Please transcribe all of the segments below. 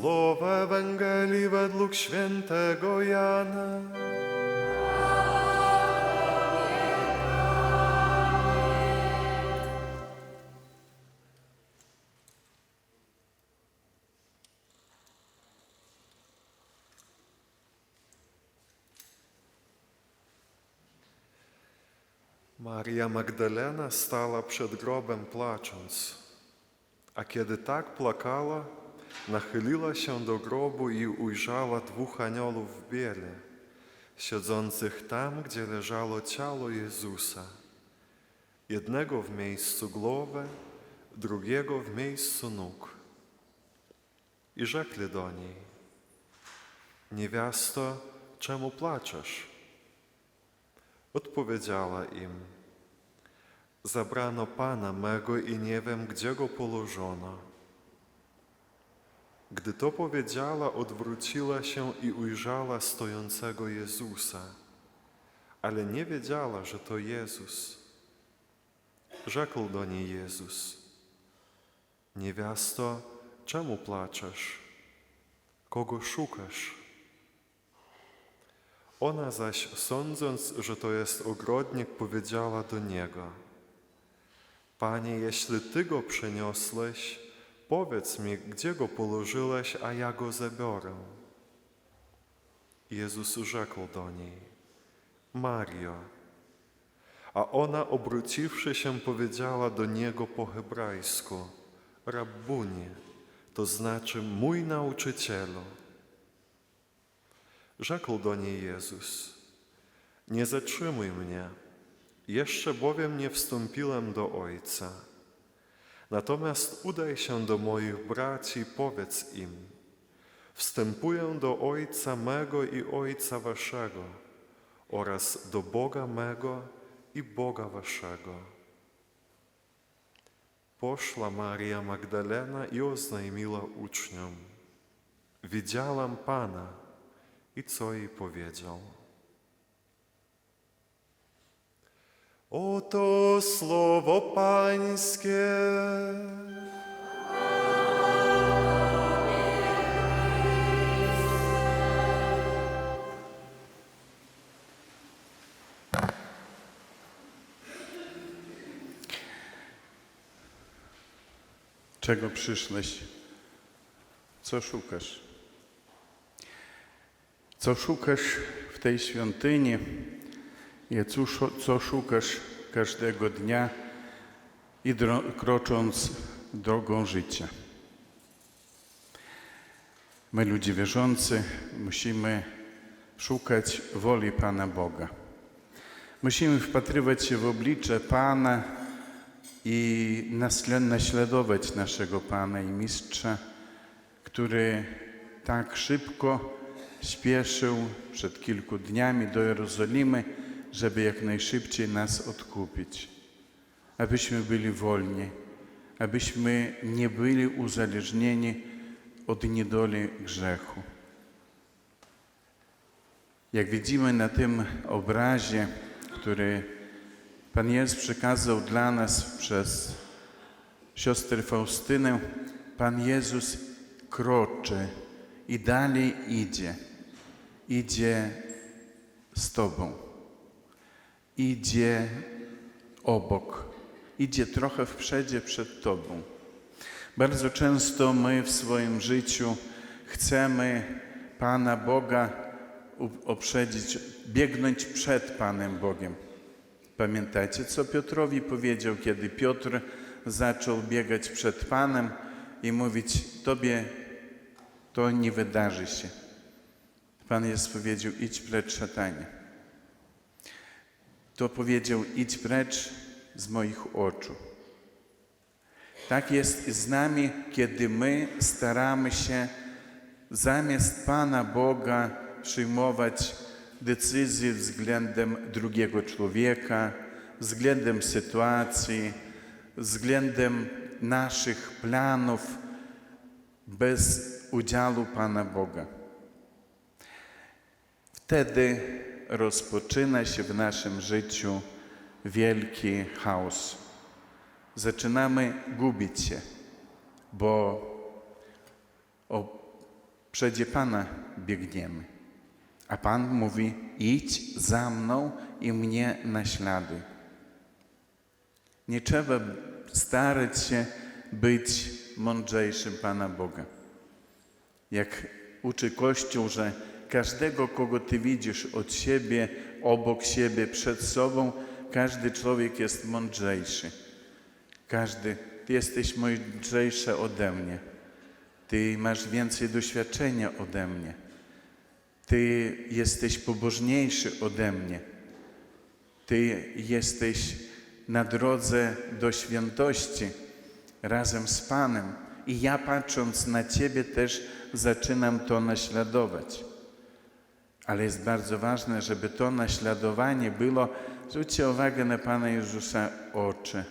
Słowa Ewangelii według świętego Jana. Maria Magdalena stała przed grobem płacząc, a kiedy tak płakała, nachyliła się do grobu i ujrzała dwóch aniołów w biele, siedzących tam, gdzie leżało ciało Jezusa. Jednego w miejscu głowy, drugiego w miejscu nóg. I rzekli do niej, niewiasto, czemu płaczesz? Odpowiedziała im, zabrano Pana mego i nie wiem, gdzie go położono. Gdy to powiedziała, odwróciła się i ujrzała stojącego Jezusa, ale nie wiedziała, że to Jezus. Rzekł do niej Jezus, niewiasto, czemu płaczesz? Kogo szukasz? Ona zaś, sądząc, że to jest ogrodnik, powiedziała do niego: Panie, jeśli ty go przyniosłeś, powiedz mi, gdzie go położyłeś, a ja go zabiorę. Jezus rzekł do niej: Mario. A ona, obróciwszy się, powiedziała do niego po hebrajsku: Rabbuni, to znaczy mój nauczycielu. Rzekł do niej Jezus: Nie zatrzymuj mnie, jeszcze bowiem nie wstąpiłem do Ojca. Natomiast udaj się do moich braci i powiedz im: Wstępuję do Ojca mego i Ojca waszego oraz do Boga mego i Boga waszego. Poszła Maria Magdalena i oznajmiła uczniom: Widziałam Pana i co jej powiedział. Oto słowo Pańskie. Czego przyszłeś? Co szukasz? Co szukasz w tej świątyni i co, szu- co szukasz każdego dnia i krocząc drogą życia? My, ludzie wierzący, musimy szukać woli Pana Boga. Musimy wpatrywać się w oblicze Pana i naśladować naszego Pana i Mistrza, który tak szybko śpieszył przed kilku dniami do Jerozolimy, żeby jak najszybciej nas odkupić, abyśmy byli wolni, abyśmy nie byli uzależnieni od niedoli grzechu. Jak widzimy na tym obrazie, który Pan Jezus przekazał dla nas przez siostrę Faustynę, Pan Jezus kroczy i dalej idzie. Idzie z Tobą. Idzie obok. Idzie trochę w przedzie przed Tobą. Bardzo często my w swoim życiu chcemy Pana Boga uprzedzić, biegnąć przed Panem Bogiem. Pamiętacie, co Piotrowi powiedział, kiedy Piotr zaczął biegać przed Panem i mówić: Tobie to nie wydarzy się. Pan Jezus powiedział: Idź precz, szatanie. To powiedział: Idź precz z moich oczu. Tak jest z nami, kiedy my staramy się zamiast Pana Boga przyjmować decyzje względem drugiego człowieka, względem sytuacji, względem naszych planów bez udziału Pana Boga. Wtedy rozpoczyna się w naszym życiu wielki chaos. Zaczynamy gubić się, bo o, Przedzie Pana biegniemy. A Pan mówi: idź za mną i mnie naśladuj. Nie trzeba starać się być mądrzejszym Pana Boga. Jak uczy Kościół, że każdego, kogo Ty widzisz od siebie, obok siebie, przed sobą, każdy człowiek jest mądrzejszy. Każdy, Ty jesteś mądrzejsza ode mnie. Ty masz więcej doświadczenia ode mnie. Ty jesteś pobożniejszy ode mnie. Ty jesteś na drodze do świętości razem z Panem. I ja patrząc na Ciebie też zaczynam to naśladować. Ale jest bardzo ważne, żeby to naśladowanie było, zwróćcie uwagę na Pana Jezusa oczy.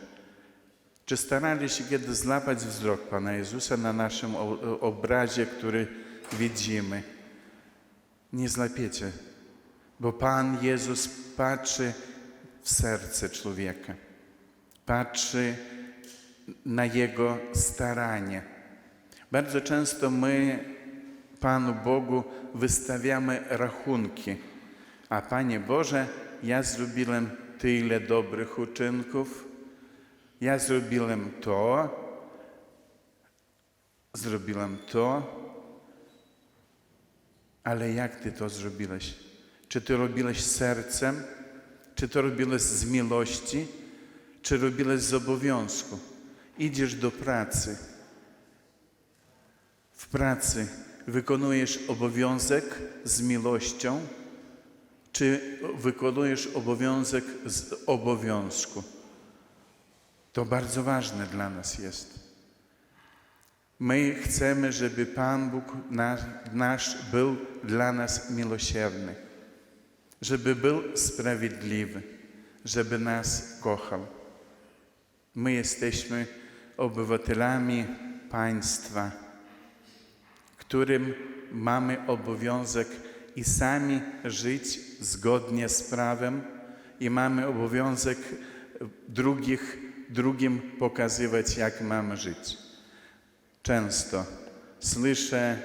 Czy starali się kiedy złapać wzrok Pana Jezusa na naszym obrazie, który widzimy? Nie złapiecie, bo Pan Jezus patrzy w serce człowieka, patrzy na jego staranie. Bardzo często my Panu Bogu wystawiamy rachunki, a Panie Boże, ja zrobiłem tyle dobrych uczynków, ja zrobiłem to, zrobiłem to, ale jak Ty to zrobiłeś? Czy Ty robiłeś sercem? Czy to robiłeś z miłości? Czy robiłeś z obowiązku? Idziesz do pracy. W pracy wykonujesz obowiązek z miłością, czy wykonujesz obowiązek z obowiązku? To bardzo ważne dla nas jest. My chcemy, żeby Pan Bóg nasz, nasz był dla nas miłosierny, żeby był sprawiedliwy, żeby nas kochał. My jesteśmy obywatelami państwa, którym mamy obowiązek i sami żyć zgodnie z prawem i mamy obowiązek drugich, drugim pokazywać, jak mamy żyć. Często słyszę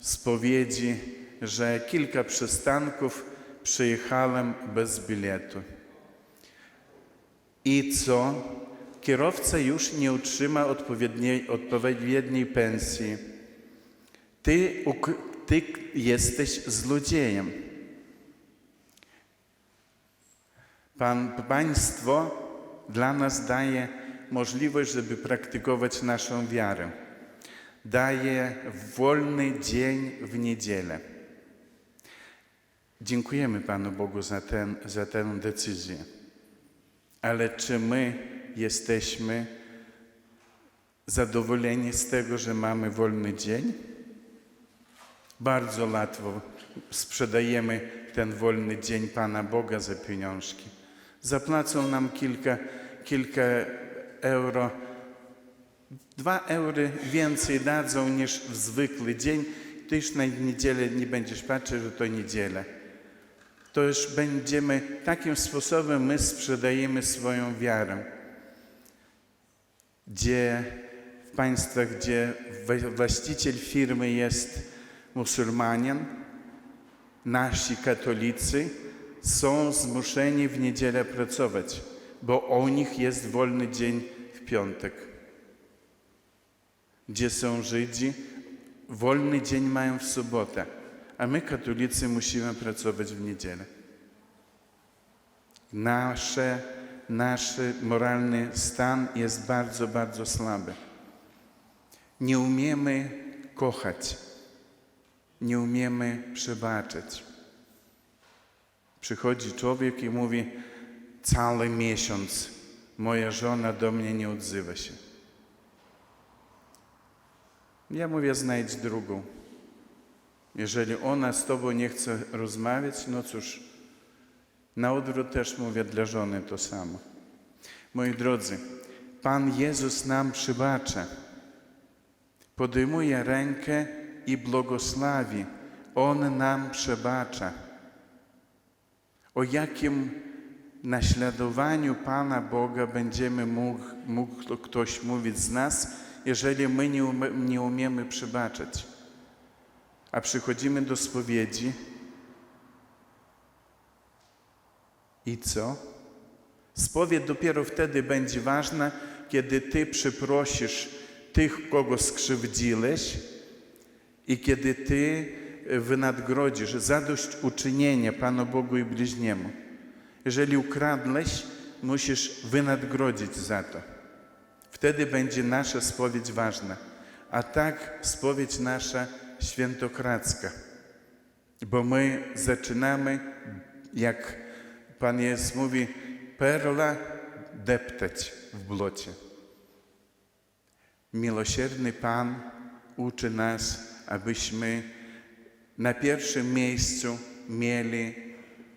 spowiedzi, że kilka przystanków przyjechałem bez biletu. I co? Kierowca już nie otrzyma odpowiedniej, odpowiedniej pensji. Ty, ty jesteś złodziejem. Pan, państwo dla nas daje możliwość, żeby praktykować naszą wiarę. Daje wolny dzień w niedzielę. Dziękujemy Panu Bogu za, ten, za tę decyzję. Ale czy my jesteśmy zadowoleni z tego, że mamy wolny dzień? Bardzo łatwo sprzedajemy ten wolny dzień Pana Boga za pieniążki. Zapłacą nam kilka, kilka euro, dwa euro więcej dadzą niż w zwykły dzień. Ty już na niedzielę nie będziesz patrzeć, że to niedziela. To już będziemy, takim sposobem my sprzedajemy swoją wiarę. Gdzie w państwach, gdzie właściciel firmy jest muzułmanin, nasi katolicy są zmuszeni w niedzielę pracować, bo u nich jest wolny dzień w piątek. Gdzie są Żydzi, wolny dzień mają w sobotę, a my katolicy musimy pracować w niedzielę. Nasze, nasz moralny stan jest bardzo, bardzo słaby. Nie umiemy kochać, nie umiemy przebaczyć. Przychodzi człowiek i mówi: Cały miesiąc moja żona do mnie nie odzywa się. Ja mówię: znajdź drugą. Jeżeli ona z tobą nie chce rozmawiać, no cóż, na odwrót też mówię dla żony to samo. Moi drodzy, Pan Jezus nam przybacza. Podejmuje rękę i błogosławi. On nam przebacza. O jakim naśladowaniu Pana Boga będziemy mógł, mógł ktoś mówić z nas, jeżeli my nie, umie, nie umiemy przebaczać? a przychodzimy do spowiedzi i co? Spowiedź dopiero wtedy będzie ważna, kiedy Ty przeprosisz tych, kogo skrzywdziłeś i kiedy Ty wynadgrodzisz zadośćuczynienie Panu Bogu i bliźniemu. Jeżeli ukradłeś, musisz wynagrodzić za to. Wtedy będzie nasza spowiedź ważna, a tak spowiedź nasza świętokradzka. Bo my zaczynamy, jak Pan Jezus mówi, perla deptać w błocie. Miłosierny Pan uczy nas, abyśmy na pierwszym miejscu mieli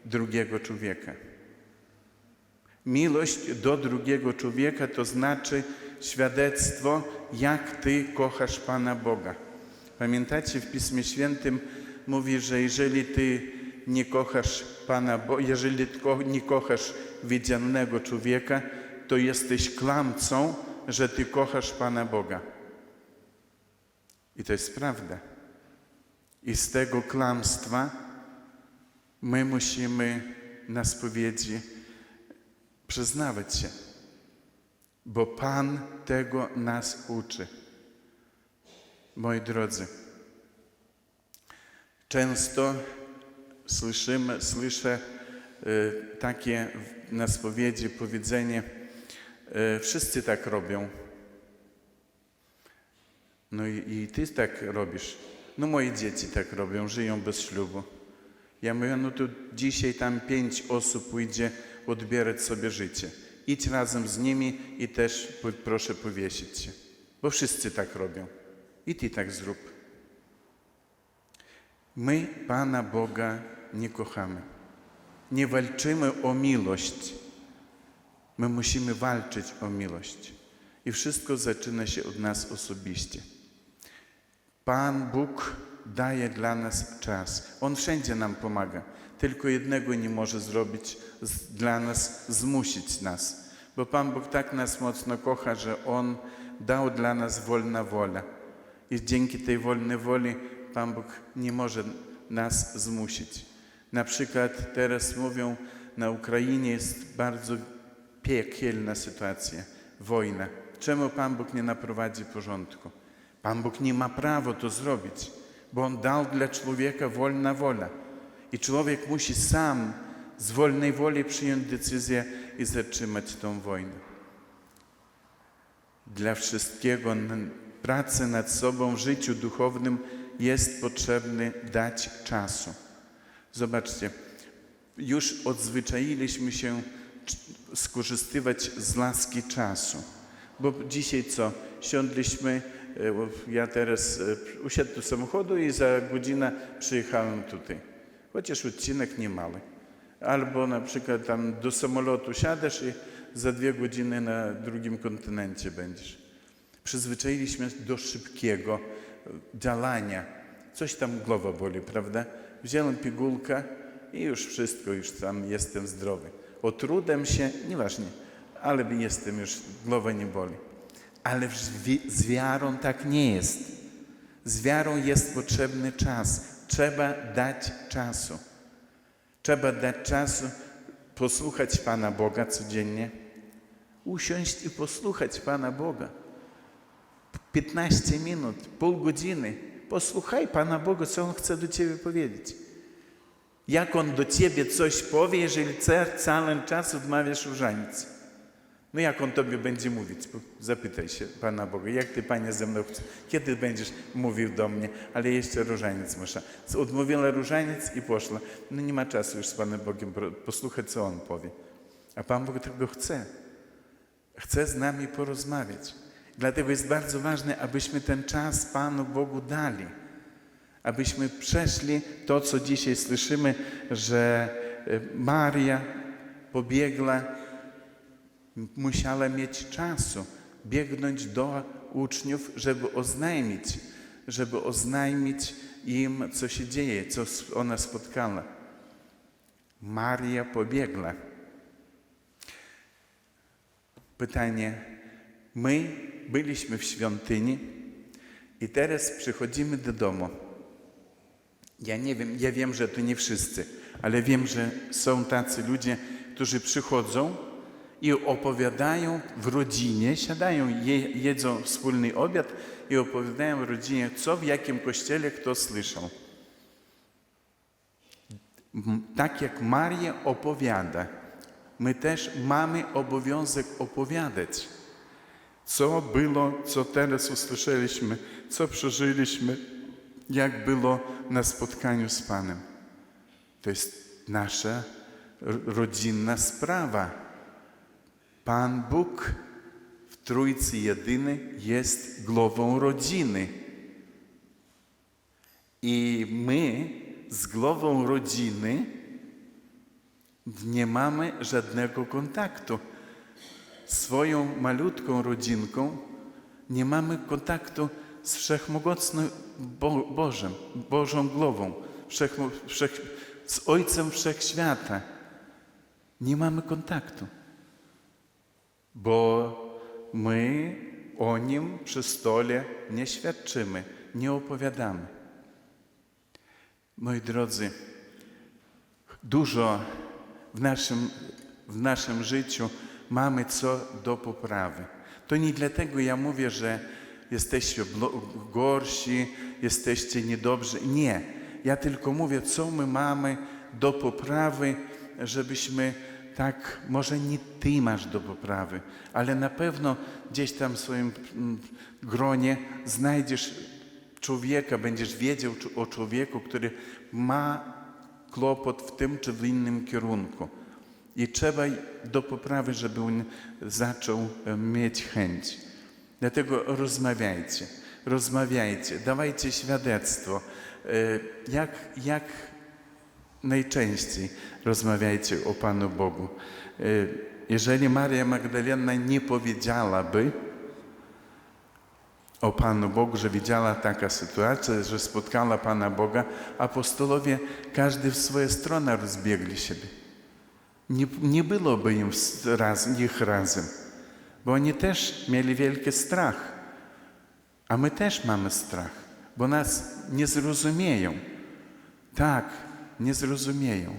drugiego człowieka. Miłość do drugiego człowieka to znaczy świadectwo, jak Ty kochasz Pana Boga. Pamiętacie, w Pismie Świętym mówi, że jeżeli Ty nie kochasz Pana Boga, jeżeli nie kochasz widzianego człowieka, to jesteś kłamcą, że Ty kochasz Pana Boga. I to jest prawda. I z tego kłamstwa my musimy na spowiedzi przyznawać się, bo Pan tego nas uczy. Moi drodzy, często słyszymy, słyszę e, takie na spowiedzi powiedzenie, e, wszyscy tak robią. No i, i ty tak robisz. No moje dzieci tak robią, żyją bez ślubu. Ja mówię, no to dzisiaj tam pięć osób pójdzie odbierać sobie życie. Idź razem z nimi i też proszę powiesić się. Bo wszyscy tak robią. I ty tak zrób. My Pana Boga nie kochamy. Nie walczymy o miłość. My musimy walczyć o miłość. I wszystko zaczyna się od nas osobiście. Pan Bóg daje dla nas czas. On wszędzie nam pomaga. Tylko jednego nie może zrobić dla nas, zmusić nas. Bo Pan Bóg tak nas mocno kocha, że On dał dla nas wolna wola. I dzięki tej wolnej woli Pan Bóg nie może nas zmusić. Na przykład teraz mówią, na Ukrainie jest bardzo piekielna sytuacja, wojna. Czemu Pan Bóg nie naprowadzi porządku? Pan Bóg nie ma prawa to zrobić, bo On dał dla człowieka wolna wola. I człowiek musi sam z wolnej woli przyjąć decyzję i zatrzymać tą wojnę. Dla wszystkiego pracy nad sobą w życiu duchownym jest potrzebny dać czasu. Zobaczcie, już odzwyczailiśmy się skorzystywać z laski czasu. Bo dzisiaj co? Siądliśmy, ja teraz e, usiadł do samochodu i za godzinę przyjechałem tutaj. Chociaż odcinek niemały. Albo na przykład tam do samolotu siadasz i za dwie godziny na drugim kontynencie będziesz. Przyzwyczailiśmy się do szybkiego e, działania. Coś tam głowa boli, prawda? Wziąłem pigułkę i już wszystko, już tam jestem zdrowy. Otrudem się, nieważne, ale jestem już, głowa nie boli. Ale z wiarą tak nie jest. Z wiarą jest potrzebny czas. Trzeba dać czasu. Trzeba dać czasu, posłuchać Pana Boga codziennie, usiąść i posłuchać Pana Boga. 15 minut, pół godziny. Posłuchaj Pana Boga, co On chce do Ciebie powiedzieć. Jak On do Ciebie coś powie, jeżeli ca- cały czas odmawiasz różaniec. No jak On Tobie będzie mówić? Zapytaj się Pana Boga, jak Ty, Panie, ze mną, chcesz? kiedy będziesz mówił do mnie, ale jeszcze różaniec muszę. Odmówiła różaniec i poszła. No nie ma czasu już z Panem Bogiem posłuchać, co On powie. A Pan Bóg tego chce. Chce z nami porozmawiać. Dlatego jest bardzo ważne, abyśmy ten czas Panu Bogu dali. Abyśmy przeszli to, co dzisiaj słyszymy, że e, Maria pobiegła, musiała mieć czasu, biegnąć do uczniów, żeby oznajmić, żeby oznajmić im, co się dzieje, co ona spotkała. Maria pobiegła. Pytanie. My byliśmy w świątyni i teraz przychodzimy do domu. Ja nie wiem, ja wiem, że to nie wszyscy, ale wiem, że są tacy ludzie, którzy przychodzą i opowiadają w rodzinie, siadają, je, jedzą wspólny obiad i opowiadają w rodzinie, co w jakim kościele kto słyszał. Tak jak Maria opowiada, my też mamy obowiązek opowiadać, co było, co teraz usłyszeliśmy, co przeżyliśmy, jak było na spotkaniu z Panem. To jest nasza rodzinna sprawa. Pan Bóg w Trójcy Jedyny jest głową rodziny. I my z głową rodziny nie mamy żadnego kontaktu. Swoją malutką rodzinką nie mamy kontaktu z Wszechmogącym Bo Bożem, Bożą głową, wszech, z Ojcem Wszechświata. Nie mamy kontaktu, bo my o Nim przy stole nie świadczymy, nie opowiadamy. Moi drodzy, dużo w naszym, w naszym życiu mamy co do poprawy. To nie dlatego ja mówię, że jesteście gorsi, jesteście niedobrzy. Nie. Ja tylko mówię, co my mamy do poprawy, żebyśmy tak, może nie ty masz do poprawy, ale na pewno gdzieś tam w swoim mm, gronie znajdziesz człowieka, będziesz wiedział o człowieku, który ma kłopot w tym czy w innym kierunku. I trzeba do poprawy, żeby on zaczął e, mieć chęć. Dlatego rozmawiajcie, rozmawiajcie, dawajcie świadectwo. E, Jak, jak najczęściej rozmawiajcie o Panu Bogu. E, Jeżeli Maria Magdalena nie powiedziałaby, o Panu Bogu, że widziała taka sytuacja, że spotkała Pana Boga, apostolowie każdy w swoje strony rozbiegli siebie. Nie, nie byłoby im raz, ich razem, bo oni też mieli wielki strach, a my też mamy strach, bo nas nie zrozumieją. Tak, nie zrozumieją,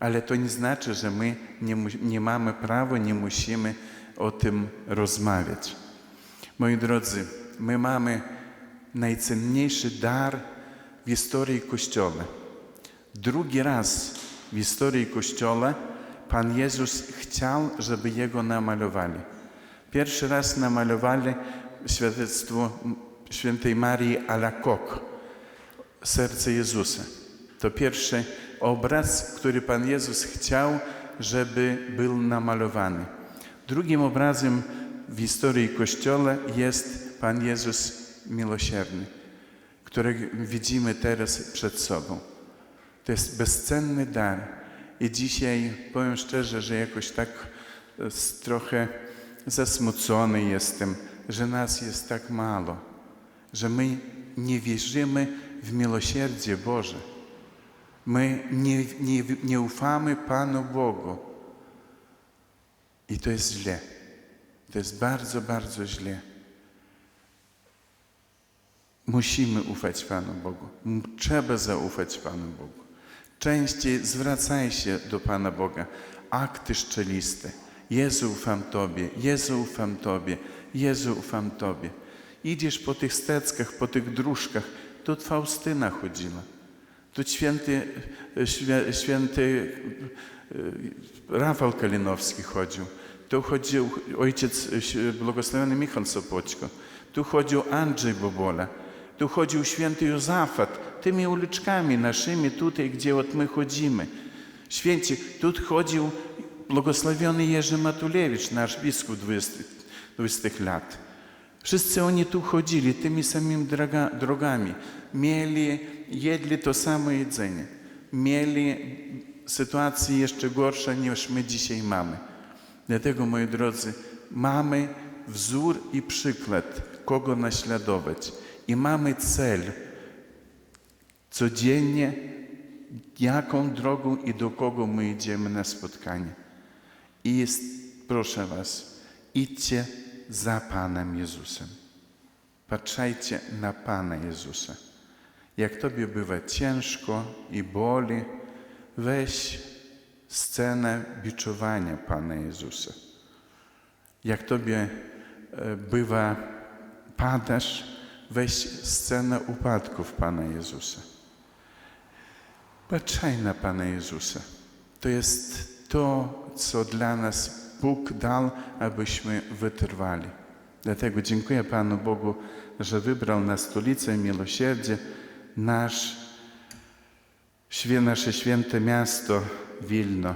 ale to nie znaczy, że my nie, nie mamy prawa, nie musimy o tym rozmawiać. Moi drodzy, my mamy najcenniejszy dar w historii Kościoła. Drugi raz w historii Kościoła Pan Jezus chciał, żeby Jego namalowali. Pierwszy raz namalowali świadectwo świętej Marii Alakok, serce Jezusa. To pierwszy obraz, który Pan Jezus chciał, żeby był namalowany. Drugim obrazem w historii Kościoła jest Pan Jezus miłosierny, którego widzimy teraz przed sobą. To jest bezcenny dar. I dzisiaj powiem szczerze, że jakoś tak e, trochę zasmucony jestem, że nas jest tak mało, że my nie wierzymy w miłosierdzie Boże. My nie, nie, nie ufamy Panu Bogu. I to jest źle. To jest bardzo, bardzo źle. Musimy ufać Panu Bogu. Trzeba zaufać Panu Bogu. Częściej zwracaj się do Pana Boga. Akty szczeliste. Jezu, ufam Tobie. Jezu, ufam Tobie. Jezu, ufam Tobie. Idziesz po tych steckach, po tych dróżkach. Tu Faustyna chodziła. Tu święty, święty e, Rafał Kalinowski chodził. Tu chodził ojciec e, błogosławiony Michał Sopoćko. Tu chodził Andrzej Bobola. Tu chodził święty Józafat. Tymi uliczkami naszymi tutaj, gdzie od my chodzimy. Święci, tu chodził błogosławiony Jerzy Matulewicz, nasz biskup 20, 20 lat. Wszyscy oni tu chodzili tymi samymi droga, drogami. Mieli, jedli to samo jedzenie. Mieli sytuację jeszcze gorszą niż my dzisiaj mamy. Dlatego, moi drodzy, mamy wzór i przykład, kogo naśladować. I mamy cel codziennie, jaką drogą i do kogo my idziemy na spotkanie. I jest, proszę Was, idźcie za Panem Jezusem. Patrzajcie na Pana Jezusa. Jak Tobie bywa ciężko i boli, weź scenę biczowania Pana Jezusa. Jak Tobie e, bywa, padasz, weź scenę upadków Pana Jezusa. Patrzaj na Pana Jezusa. To jest to, co dla nas Bóg dał, abyśmy wytrwali. Dlatego dziękuję Panu Bogu, że wybrał na stolicę miłosierdzie nasz, nasze święte miasto Wilno.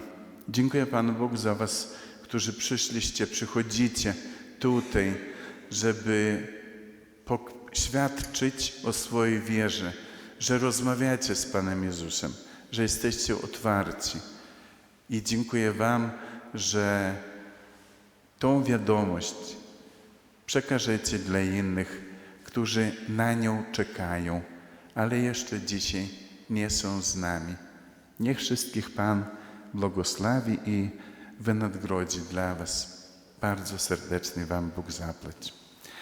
Dziękuję Panu Bogu za Was, którzy przyszliście, przychodzicie tutaj, żeby poświadczyć o swojej wierze, że rozmawiacie z Panem Jezusem, że jesteście otwarci. I dziękuję Wam, że tą wiadomość przekażecie dla innych, którzy na nią czekają, ale jeszcze dzisiaj nie są z nami. Niech wszystkich Pan błogosławi i wynagrodzi dla Was. Bardzo serdecznie Wam Bóg zaplać.